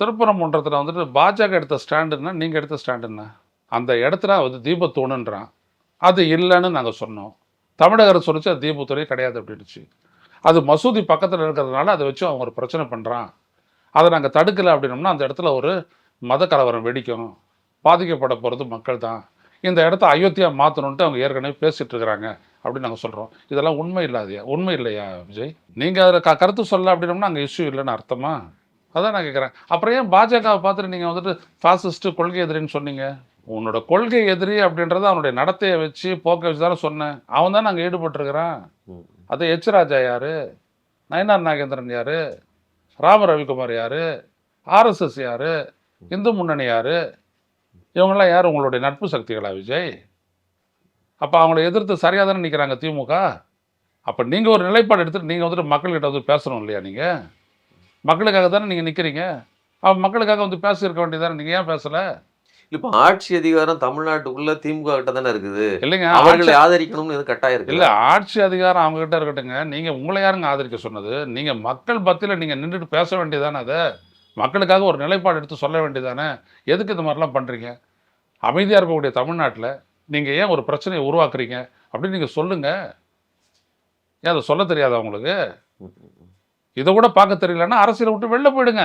திருப்பரங்குன்றத்தில் வந்துட்டு பாஜக எடுத்த ஸ்டாண்டுன்னா நீங்கள் எடுத்த ஸ்டாண்டுன்னா அந்த இடத்துல வந்து தீபத்தூணுன்றான் அது இல்லைன்னு நாங்கள் சொன்னோம். தமிழக அரசு சொல்லிச்சு அது தீபத்துறை கிடையாது அப்படின்னுச்சு. அது மசூதி பக்கத்தில் இருக்கிறதுனால அதை வச்சு அவன் ஒரு பிரச்சனை பண்ணுறான் அதை நாங்கள் தடுக்கலை அப்படின்னோம்னா அந்த இடத்துல ஒரு மத கலவரம் வெடிக்கும். பாதிக்கப்பட போகிறது மக்கள் தான் இந்த இடத்த அயோத்தியா மாற்றணுன்ட்டு அவங்க ஏற்கனவே பேசிகிட்டு இருக்கிறாங்க அப்படின்னு நாங்கள் சொல்கிறோம் இதெல்லாம் உண்மை இல்லாதையா? உண்மை இல்லையா விஜய்? நீங்கள் அதில் க கருத்து சொல்ல அப்படின்னோம்னா அங்கே இஷ்யூ இல்லைன்னு அர்த்தமாக அதான் நான் கேட்குறேன் அப்புறம் ஏன் பாஜகவை பார்த்துட்டு நீங்கள் வந்துட்டு ஃபாசிஸ்ட்டு கொள்கை எதிரின்னு சொன்னீங்க? உன்னோட கொள்கை எதிரி அப்படின்றத அவனுடைய நடத்தையை வச்சு போக்க வச்சு தானே சொன்னேன். அவன் தான் நாங்கள் ஈடுபட்டிருக்கிறான். அது எச் ராஜா யாரு? நயனார் நாகேந்திரன் யாரு? ராம ரவிக்குமார் யாரு? ஆர்எஸ்எஸ் யாரு? இந்து முன்னணி யாரு? இவங்கெல்லாம் யார்? உங்களுடைய நட்பு சக்திகளா விஜய்? அப்போ அவங்கள எதிர்த்து சரியாக தானே நிற்கிறாங்க திமுக அப்போ நீங்கள் ஒரு நிலைப்பாடு எடுத்துட்டு நீங்கள் வந்துட்டு மக்கள்கிட்ட வந்து பேசணும் இல்லையா நீங்கள் மக்களுக்காக தானே நீங்கள் நிற்கிறீங்க அவன் மக்களுக்காக வந்து பேசியிருக்க வேண்டியதானே நீங்கள் ஏன் பேசலை? இப்ப ஆட்சி அதிகாரம் தமிழ்நாட்டுக்குள்ள திமுக கிட்ட தானே இருக்குது. இல்லைங்க அவர்களை ஆதரிக்கணும்னு எதுவும் கட்டாயம் இருக்கு? இல்லை ஆட்சி அதிகாரம் அவங்க கிட்ட இருக்கட்டுங்க. நீங்கள் உங்களை யாருங்க ஆதரிக்க சொன்னது? நீங்கள் மக்கள் பத்தியில் நீங்கள் நின்றுட்டு பேச வேண்டியதானே அதை? மக்களுக்காக ஒரு நிலைப்பாடு எடுத்து சொல்ல வேண்டியதானே எதுக்கு இந்த மாதிரிலாம் பண்ணுறீங்க அமைதியாக இருக்கக்கூடிய தமிழ்நாட்டில் நீங்கள் ஏன் ஒரு பிரச்சனையை உருவாக்குறீங்க? அப்படின்னு நீங்கள் சொல்லுங்கள் ஏன் அதை சொல்ல தெரியாதா உங்களுக்கு? இதை கூட பார்க்க தெரியலன்னா அரசியலை விட்டு வெளில போயிடுங்க.